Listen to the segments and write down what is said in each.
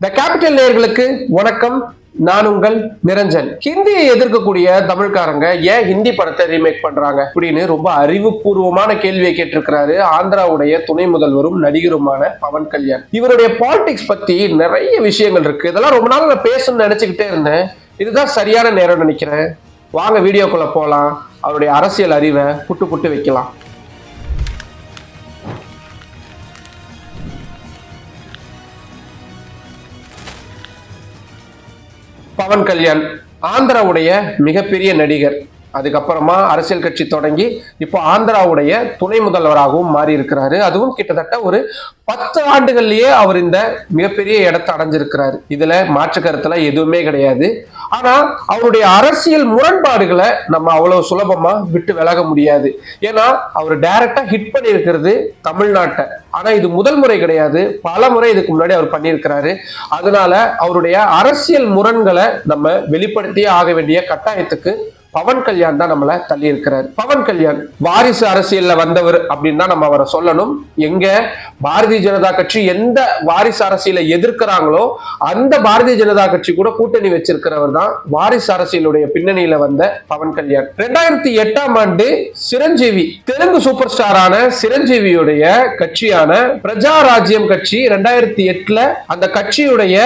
The capital நேயர்களுக்கு வணக்கம். நான் உங்கள் நிரஞ்சன். ஹிந்தியை எதிர்க்கக்கூடிய தமிழ்காரங்க ஏன் ஹிந்தி படத்தை ரீமேக் பண்றாங்க அப்படின்னு ரொம்ப அறிவுபூர்வமான கேள்வியை கேட்டிருக்கிறாரு ஆந்திராவுடைய துணை முதல்வரும் நடிகருமான பவன் கல்யாண். இவருடைய பாலிடிக்ஸ் பத்தி நிறைய விஷயங்கள் இருக்கு. இதெல்லாம் ரொம்ப நாள் நான் பேசணும்னு நினைச்சுக்கிட்டே இருந்தேன். இதுதான் சரியான நேரம் நினைக்கிறேன். வாங்க வீடியோக்குள்ள போலாம். அவருடைய அரசியல் அறிவை புட்டு புட்டு வைக்கலாம். பவன் கல்யாண் ஆந்திராவுடைய மிகப்பெரிய நடிகர். அதுக்கப்புறமா அரசியல் கட்சி தொடங்கி இப்போ ஆந்திராவுடைய துணை முதல்வராகவும் மாறி இருக்கிறாரு அதுவும் கிட்டத்தட்ட ஒரு பத்து ஆண்டுகள்லயே அவர் இந்த மிகப்பெரிய இடத்தை அடைஞ்சிருக்கிறாரு. இதுல மாற்று கருத்துல எதுவுமே கிடையாது. ஆனா அவருடைய அரசியல் முரண்பாடுகளை நம்ம அவ்வளவு சுலபமா விட்டு விலக முடியாது. ஏன்னா அவர் டைரக்டா ஹிட் பண்ணியிருக்கிறது தமிழ்நாட்டை. ஆனா இது முதல் முறை கிடையாது. பல முறை இதுக்கு முன்னாடி அவர் பண்ணியிருக்கிறாரு. அதனால அவருடைய அரசியல் முரண்களை நம்ம வெளிப்படுத்தியே ஆக வேண்டிய கட்டாயத்துக்கு பவன் கல்யாண் தான் நம்மள தள்ளி இருக்கிறார் பவன் கல்யாண் வாரிசு அரசியல்ல வந்தவர் அப்படின்னு தான் நம்ம அவரை சொல்லணும். எங்க பாரதிய ஜனதா கட்சி எந்த வாரிசு அரசியலை எதிர்க்கிறாங்களோ அந்த பாரதிய ஜனதா கட்சி கூட கூட்டணி வச்சிருக்கிறவர் தான் வாரிசு அரசியலுடைய பின்னணியில வந்த பவன் கல்யாண். ரெண்டாயிரத்தி எட்டாம் ஆண்டு சிரஞ்சீவி தெலுங்கு சூப்பர் ஸ்டாரான சிரஞ்சீவியுடைய கட்சியான பிரஜா ராஜ்யம் கட்சி ரெண்டாயிரத்தி எட்டுல அந்த கட்சியுடைய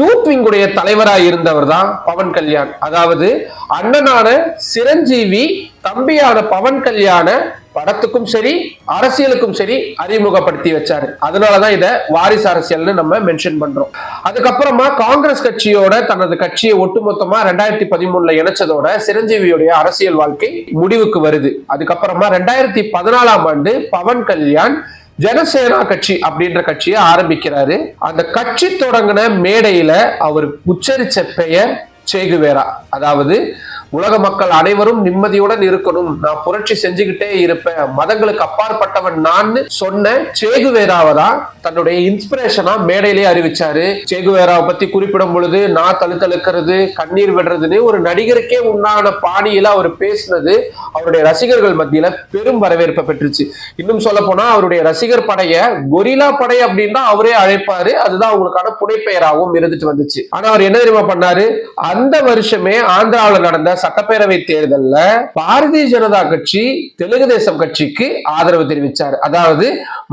யூத் விங்குடைய தலைவராக இருந்தவர் தான் பவன் கல்யாண். அதாவது அண்ணனான சிரஞ்சீவி தம்பியான பவன் கல்யாண படத்துக்கும் சரி அரசியலுக்கும் சரி அறிமுகப்படுத்தி வச்சாரு. அதனாலதான் இதை வாரிசு அரசியல்னு நம்ம மென்ஷன் பண்றோம். அதுக்கப்புறமா காங்கிரஸ் கட்சியோட தனது கட்சியை ஒட்டுமொத்தமா ரெண்டாயிரத்தி பதிமூணுல இணைச்சதோட சிரஞ்சீவியுடைய அரசியல் வாழ்க்கை முடிவுக்கு வருது. அதுக்கப்புறமா ரெண்டாயிரத்தி பதினாலாம் ஆண்டு பவன் கல்யாண் ஜனசேனா கட்சி அப்படின்ற கட்சியை ஆரம்பிக்கிறாரு. அந்த கட்சி தொடங்கின மேடையில அவர் உச்சரிச்ச பெயர் சேகுவேரா. அதாவது உலக மக்கள் அனைவரும் நிம்மதியுடன் இருக்கணும். நான் புரட்சி செஞ்சுக்கிட்டே இருப்பேன். மதங்களுக்கு அப்பாற்பட்டவன் நான் சொன்ன சேகுவேராவை தான் தன்னுடைய இன்ஸ்பிரேஷனா மேடையிலேயே அறிவிச்சாரு. சேகுவேராவை பத்தி குறிப்பிடும் பொழுது நான் தழுத்தழுக்கிறது கண்ணீர் விடுறதுன்னு ஒரு நடிகருக்கே உண்டான பாணியில அவர் பேசினது அவருடைய ரசிகர்கள் மத்தியில பெரும் வரவேற்பை பெற்றுச்சு. இன்னும் சொல்ல போனா அவருடைய ரசிகர் படைய கொரிலா படை அப்படின்னு தான் அவரே அழைப்பாரு. அதுதான் அவங்களுக்கான புனைப்பெயராகவும் இருந்துட்டு வந்துச்சு. ஆனா அவர் என்ன தெரியுமா பண்ணாரு? அந்த வருஷமே ஆந்திராவில் நடந்த சட்டப்பேரவை தேர்தலில் பாரதிய ஜனதா கட்சி தெலுங்கு தேசம் கட்சிக்கு ஆதரவு தெரிவிச்சார். அதாவது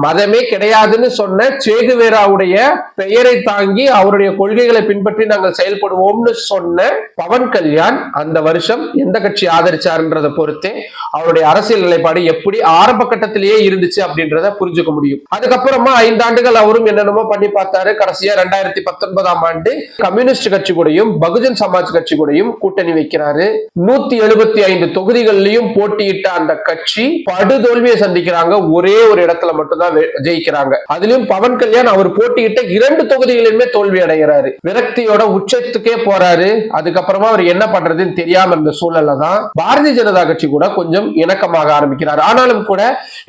மதமே கிடையாதுன்னு சொன்ன சேகுவேராவுடைய பெயரை தாங்கி அவருடைய கொள்கைகளை பின்பற்றி நாங்கள் செயல்படுவோம்னு சொன்ன பவன் கல்யாண் அந்த வருஷம் எந்த கட்சி ஆதரிச்சாருன்றதை பொறுத்தே அவருடைய அரசியல் நிலைப்பாடு எப்படி ஆரம்ப கட்டத்திலேயே இருந்துச்சு அப்படின்றத புரிஞ்சுக்க முடியும். அதுக்கப்புறமா ஐந்தாண்டுகள் அவரும் என்னென்னமோ பண்ணி பார்த்தாரு. கடைசியா ரெண்டாயிரத்தி பத்தொன்பதாம் ஆண்டு கம்யூனிஸ்ட் கட்சி கூடயும் பகுஜன் சமாஜ் கட்சி கூடயும் கூட்டணி வைக்கிறாரு. நூத்தி எழுபத்தி ஐந்து தொகுதிகள்லயும் போட்டியிட்ட அந்த கட்சி படுதோல்வியை சந்திக்கிறாங்க. ஒரே ஒரு இடத்துல மட்டும்தான் ஜெயிக்கிறாங்க. அதுலயும் பவன் கல்யாண் அவர் போட்டியிட்ட இரண்டு தொகுதிகளிலுமே தோல்வி அடைகிறாரு. விரக்தியோட உச்சத்துக்கே போறாரு. அதுக்கப்புறமா அவர் என்ன பண்றதுன்னு தெரியாம இருந்த சூழல்ல தான் பாரதிய ஜனதா கட்சி கூட கொஞ்சம் இணக்கமாக ஆரம்பிக்கிறார். ஆனாலும் கூட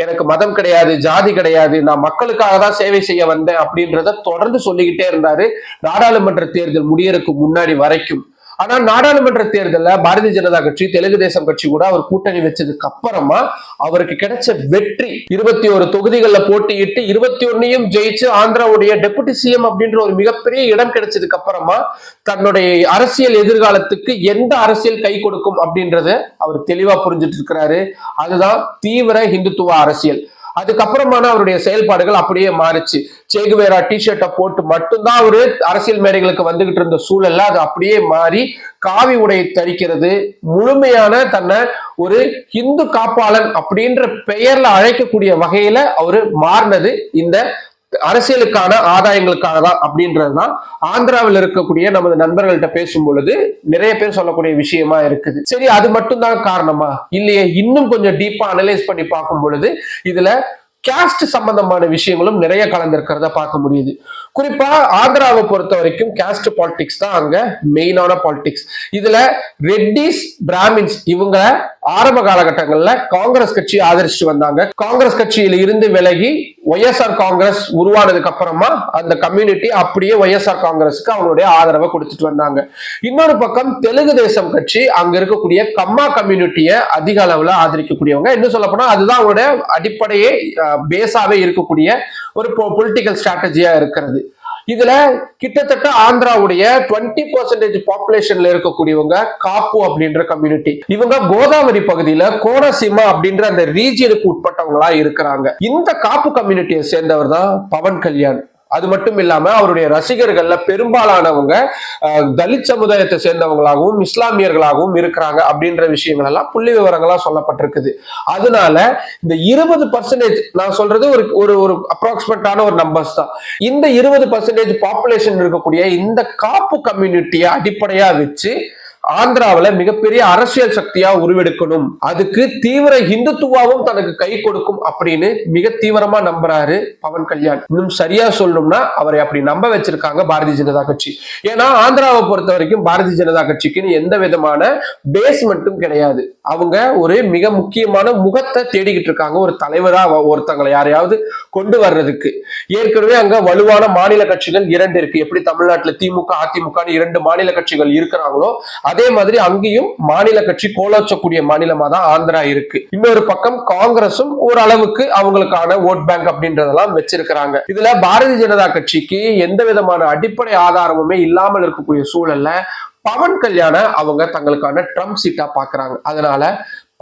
எனக்கு மதம் கிடையாது ஜாதி கிடையாது நான் மக்களுக்காக தான் சேவை செய்ய வந்தேன் அப்படின்றத தொடர்ந்து சொல்லிக்கிட்டே இருந்தாரு. நாடாளுமன்ற தேர்தல் முடியறதுக்கு முன்னாடி வரைக்கும். ஆனா நாடாளுமன்ற தேர்தலில் பாரதிய ஜனதா கட்சி தெலுங்கு தேசம் கட்சி கூட அவர் கூட்டணி வச்சதுக்கு அப்புறமா அவருக்கு கிடைச்ச வெற்றி இருபத்தி ஒரு தொகுதிகளில் போட்டியிட்டு இருபத்தி ஒன்னையும் ஜெயிச்சு ஆந்திராவுடைய டெபுட்டி சிஎம் அப்படின்ற ஒரு மிகப்பெரிய இடம் கிடைச்சதுக்கு அப்புறமா தன்னுடைய அரசியல் எதிர்காலத்துக்கு எந்த அரசியல் கை கொடுக்கும் அப்படின்றத அவர் தெளிவா புரிஞ்சிட்டு இருக்கிறாரு. அதுதான் தீவிர இந்துத்துவ அரசியல். அதுக்கப்புறமான அவருடைய செயல்பாடுகள் அப்படியே மாறுச்சு. சேகுவேரா டிஷர்ட்டை போட்டு மட்டும்தான் அவரு அரசியல் மேடைகளுக்கு வந்துகிட்டு இருந்த சூழல்ல அது அப்படியே மாறி காவி உடையை தரிக்கிறது முழுமையான தன்னை ஒரு இந்து காப்பாளன் அப்படின்ற பெயர்ல அழைக்கக்கூடிய வகையில அவரு மாறினது இந்த அரசியலுக்கான ஆதாயங்களுக்காக தான் அப்படின்றதுதான். ஆந்திராவில் இருக்கக்கூடிய நமது நண்பர்கள்ட்ட பேசும் பொழுது நிறைய பேர் சொல்லக்கூடிய விஷயமா இருக்குது. சரி அது மட்டும்தான் காரணமா? இல்லையே இன்னும் கொஞ்சம் டீப்பா அனலைஸ் பண்ணி பார்க்கும் பொழுது இதுல கேஸ்ட் சம்பந்தமான விஷயங்களும் நிறைய கலந்திருக்கிறத பார்க்க முடியுது. குறிப்பா ஆந்திராவை பொறுத்த வரைக்கும் கேஸ்ட் பாலிடிக்ஸ் தான் அங்க மெயினான பாலிடிக்ஸ் இதுல ரெட்டிஸ் பிராமின்ஸ் இவங்க ஆரம்ப காலகட்டங்கள்ல காங்கிரஸ் கட்சி ஆதரிச்சுட்டு வந்தாங்க. காங்கிரஸ் கட்சியில இருந்து விலகி ஒய்எஸ்ஆர் காங்கிரஸ் உருவானதுக்கு அப்புறமா அந்த கம்யூனிட்டி அப்படியே ஒய்எஸ்ஆர் காங்கிரஸுக்கு அவங்களுடைய ஆதரவை கொடுத்துட்டு வந்தாங்க. இன்னொரு பக்கம் தெலுங்கு தேசம் கட்சி அங்க இருக்கக்கூடிய கம்மா கம்யூனிட்டியை அதிக அளவுல ஆதரிக்கக்கூடியவங்க. இன்னும் சொல்ல போனா அதுதான் அவங்களுடைய அடிப்படையே பேஸாவே இருக்கக்கூடிய ஒரு பொலிட்டிக்கல் ஸ்ட்ராட்டஜியா இருக்கிறது. இதுல கிட்டத்தட்ட ஆந்திராவுடைய டுவெண்ட்டி பர்சன்டேஜ் பாப்புலேஷன்ல இருக்கக்கூடியவங்க காப்பு அப்படின்ற கம்யூனிட்டி இவங்க கோதாவரி பகுதியில கோனசீமா அப்படின்ற அந்த ரீஜியனுக்கு உட்பட்டவங்களா இருக்கிறாங்க. இந்த காப்பு கம்யூனிட்டியை சேர்ந்தவர் தான் பவன் கல்யாண். அது மட்டும் இல்லாம அவருடைய ரசிகர்கள்ல பெரும்பாலானவங்க தலித் சமுதாயத்தை சேர்ந்தவங்களாகவும் இஸ்லாமியர்களாகவும் இருக்கிறாங்க அப்படின்ற விஷயங்கள் எல்லாம் புள்ளி விவரங்களா சொல்லப்பட்டிருக்குது. அதனால இந்த இருபது பர்சன்டேஜ் நான் சொல்றது ஒரு ஒரு ஒரு அப்ராக்சிமேட்டான ஒரு நம்பர்ஸ் தான். இந்த இருபது பர்சன்டேஜ் பாப்புலேஷன் இருக்கக்கூடிய இந்த காப்பு கம்யூனிட்டியை அடிப்படையா வச்சு ஆந்திராவுல மிகப்பெரிய அரசியல் சக்தியா உருவெடுக்கணும். அதுக்கு தீவிர இந்துத்துவாவும் தனக்கு கை கொடுக்கும் அப்படின்னு மிக தீவிரமா நம்புறாரு பவன் கல்யாண். இன்னும் சரியா சொல்லணும்னா அவரை அப்படி நம்ப வச்சிருக்காங்க பாரதிய ஜனதா கட்சி. ஏன்னா ஆந்திராவை பொறுத்த வரைக்கும் பாரதிய ஜனதா கட்சிக்குன்னு எந்த விதமான பேஸ்மெண்ட்டும் கிடையாது. அவங்க ஒரு மிக முக்கியமான முகத்தை தேடிக்கிட்டு இருக்காங்க. ஒரு தலைவரா ஒருத்தங்களை யாரையாவது கொண்டு வர்றதுக்கு. ஏற்கனவே அங்க வலுவான மாநில கட்சிகள் இரண்டு இருக்கு. எப்படி தமிழ்நாட்டுல திமுக அதிமுக இரண்டு மாநில கட்சிகள் இருக்கிறாங்களோ அதே மாதிரி அங்கேயும் மாநில கட்சி கோலோச்சக்கூடிய மாநிலமா தான் ஆந்திரா இருக்கு. இன்னொரு பக்கம் காங்கிரஸும் ஓரளவுக்கு அவங்களுக்கான ஓட் பேங்க் அப்படின்றதெல்லாம் வச்சிருக்கிறாங்க. இதுல பாரதிய ஜனதா கட்சிக்கு எந்த விதமான அடிப்படை ஆதாரமுமே இல்லாமல் இருக்கக்கூடிய சூழல்ல பவன் கல்யாண அவங்க தங்களுக்கான ட்ரம்ப் சீட்டா பாக்குறாங்க. அதனால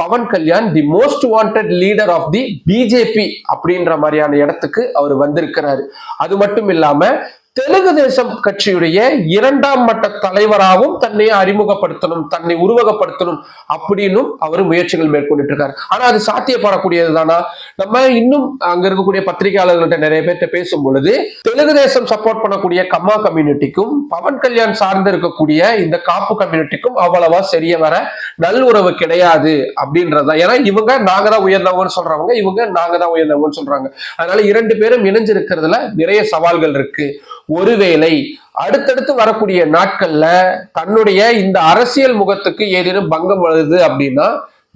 Pawan Kalyan the most wanted leader of the BJP அப்படின்ற மாதிரியான இடத்துக்கு அவர் வந்திருக்கிறாரு. அது மட்டும் இல்லாம தெலுங்கு தேசம் கட்சியுடைய இரண்டாம் மட்ட தலைவராகவும் தன்னை அறிமுகப்படுத்தணும் தன்னை உருவகப்படுத்தணும் அப்படின்னும் அவர் முயற்சிகள் மேற்கொண்டுட்டு இருக்காரு ஆனா அது சாத்தியப்படக்கூடியது தானா நம்ம இன்னும் அங்க இருக்கக்கூடிய பத்திரிகையாளர்கள்ட்ட நிறைய பேர்கிட்ட பேசும் பொழுது தெலுங்கு தேசம் சப்போர்ட் பண்ணக்கூடிய கம்மா கம்யூனிட்டிக்கும் பவன் கல்யாண் சார்ந்து இருக்கக்கூடிய இந்த காப்பு கம்யூனிட்டிக்கும் அவ்வளவா சரிய வர நல்லுறவு கிடையாது அப்படின்றதுதான் ஏன்னா இவங்க நாங்க தான் உயர்ந்தவங்கன்னு சொல்றவங்க இவங்க நாங்க தான் உயர்ந்தவங்கன்னு சொல்றாங்க. அதனால இரண்டு பேரும் இணைஞ்சிருக்கிறதுல நிறைய சவால்கள் இருக்கு. ஒருவேளை அடுத்தடுத்து வரக்கூடிய நாட்கள்ல தன்னுடைய இந்த அரசியல் முகத்துக்கு ஏதேனும் பங்கம் வருது அப்படின்னா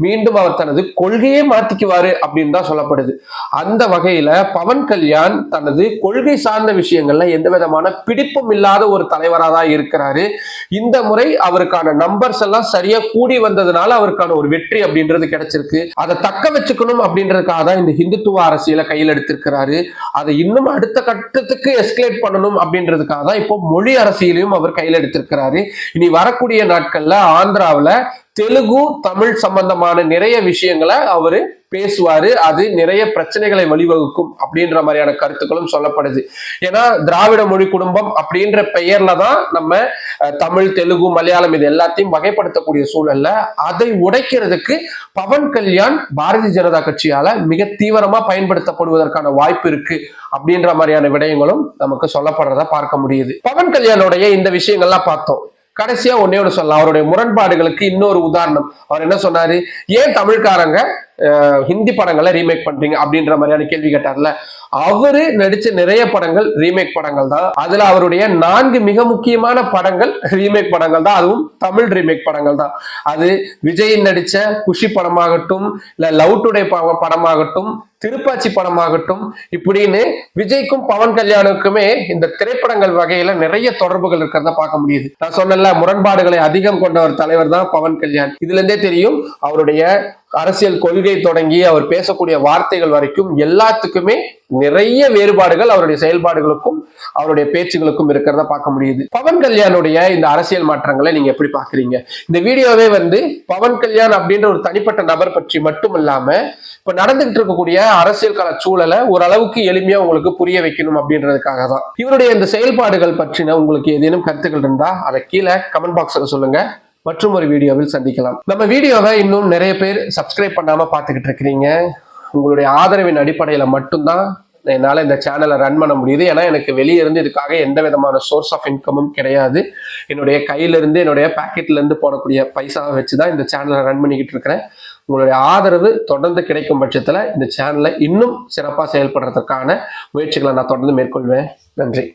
மீண்டும் அவர் தனது கொள்கையே மாத்திக்குவாரு அப்படின்னு தான் சொல்லப்படுது. அந்த வகையில பவன் கல்யாண் தனது கொள்கை சார்ந்த விஷயங்கள்ல எந்த விதமான பிடிப்பும் இல்லாத ஒரு தலைவராக தான் இருக்கிறாரு. இந்த முறை அவருக்கான நம்பர்ஸ் எல்லாம் சரியா கூடி வந்ததுனால அவருக்கான ஒரு வெற்றி அப்படின்றது கிடைச்சிருக்கு. அதை தக்க வச்சுக்கணும் அப்படின்றதுக்காக தான் இந்த இந்துத்துவ அரசியலை கையில் எடுத்திருக்கிறாரு. அதை இன்னும் அடுத்த கட்டத்துக்கு எஸ்கலேட் பண்ணணும் அப்படின்றதுக்காக தான் இப்போ மொழி அரசியலையும் அவர் கையில் எடுத்திருக்கிறாரு. இனி வரக்கூடிய நாட்கள்ல ஆந்திராவில் தெலுங்கு தமிழ் சம்பந்தமான நிறைய விஷயங்களை அவரு பேசுவாரு. அது நிறைய பிரச்சனைகளை வழிவகுக்கும் அப்படின்ற மாதிரியான கருத்துக்களும் சொல்லப்படுது. ஏன்னா திராவிட மொழி குடும்பம் அப்படின்ற பெயர்ல தான் நம்ம தமிழ் தெலுங்கு மலையாளம் இது எல்லாத்தையும் வகைப்படுத்தக்கூடிய சூழல்ல அதை உடைக்கிறதுக்கு பவன் கல்யாண் பாரதிய ஜனதா கட்சியால மிக தீவிரமா பயன்படுத்தப்படுவதற்கான வாய்ப்பு இருக்கு அப்படின்ற மாதிரியான விடயங்களும் நமக்கு சொல்லப்படுறத பார்க்க முடியுது. பவன் கல்யாணுடைய இந்த விஷயங்கள்லாம் பார்த்தோம். கடைசியா ஒன்னே ஒன்று சொல்லலாம். அவருடைய முரண்பாடுகளுக்கு இன்னொரு உதாரணம். அவர் என்ன சொன்னாரு? ஏன் தமிழ்காரங்க ஹிந்தி படங்களை ரீமேக் பண்றீங்க அப்படின்ற மாதிரியான கேள்வி கேட்டார்ல. அவரு நடிச்ச நிறைய படங்கள் ரீமேக் படங்கள் தான். அதுல அவருடைய நான்கு மிக முக்கியமான படங்கள் ரீமேக் படங்கள் தான். அதுவும் தமிழ் ரீமேக் படங்கள் தான். அது விஜய் நடிச்ச குஷி படமாகட்டும் இல்ல லவ் டுடே படமாகட்டும் திருப்பாச்சி படமாகட்டும் இப்படின்னு விஜய்க்கும் பவன் கல்யாணுக்குமே இந்த திரைப்படங்கள் வகையில நிறைய தொடர்புகள் இருக்கிறத பார்க்க முடியுது. நான் சொன்னேன்ல முரண்பாடுகளை அதிகம் கொண்ட ஒரு தலைவர் தான் பவன் கல்யாண். இதுல இருந்தே தெரியும் அவருடைய அரசியல் கொள்கை தொடங்கி அவர் பேசக்கூடிய வார்த்தைகள் வரைக்கும் எல்லாத்துக்குமே நிறைய வேறுபாடுகள் அவருடைய செயல்பாடுகளுக்கும் அவருடைய பேச்சுகளுக்கும் இருக்கிறத பார்க்க முடியுது. பவன் கல்யாணுடைய இந்த அரசியல் மாற்றங்களை நீங்க எப்படி பாக்குறீங்க இந்த வீடியோவே வந்து பவன் கல்யாண் அப்படின்ற ஒரு தனிப்பட்ட நபர் பற்றி மட்டும் இல்லாம இப்ப நடந்துகிட்டு இருக்கக்கூடிய அரசியல் கால சூழலை ஓரளவுக்கு எளிமையா உங்களுக்கு புரிய வைக்கணும் அப்படின்றதுக்காக தான். இவருடைய இந்த செயல்பாடுகள் பற்றின உங்களுக்கு ஏதேனும் கருத்துக்கள் இருந்தா அதை கீழே கமெண்ட் பாக்ஸ்ல சொல்லுங்க. மற்றும் ஒரு வீடியோவில் சந்திக்கலாம். நம்ம வீடியோவை இன்னும் நிறைய பேர் சப்ஸ்கிரைப் பண்ணாமல் பார்த்துக்கிட்டு இருக்கிறீங்க. உங்களுடைய ஆதரவின் அடிப்படையில் மட்டும்தான் என்னால் இந்த சேனலை ரன் பண்ண முடியுது. ஏன்னா எனக்கு வெளியே இருந்து இதுக்காக எந்த விதமான சோர்ஸ் ஆஃப் இன்கமும் கிடையாது. என்னுடைய கையிலிருந்து என்னுடைய பேக்கெட்லேருந்து போடக்கூடிய பைசாவை வச்சு தான் இந்த சேனலை ரன் பண்ணிக்கிட்டு இருக்கிறேன். உங்களுடைய ஆதரவு தொடர்ந்து கிடைக்கும் பட்சத்தில் இந்த சேனலை இன்னும் சிறப்பாக செயல்படுறதுக்கான முயற்சிகளை நான் தொடர்ந்து மேற்கொள்வேன். நன்றி.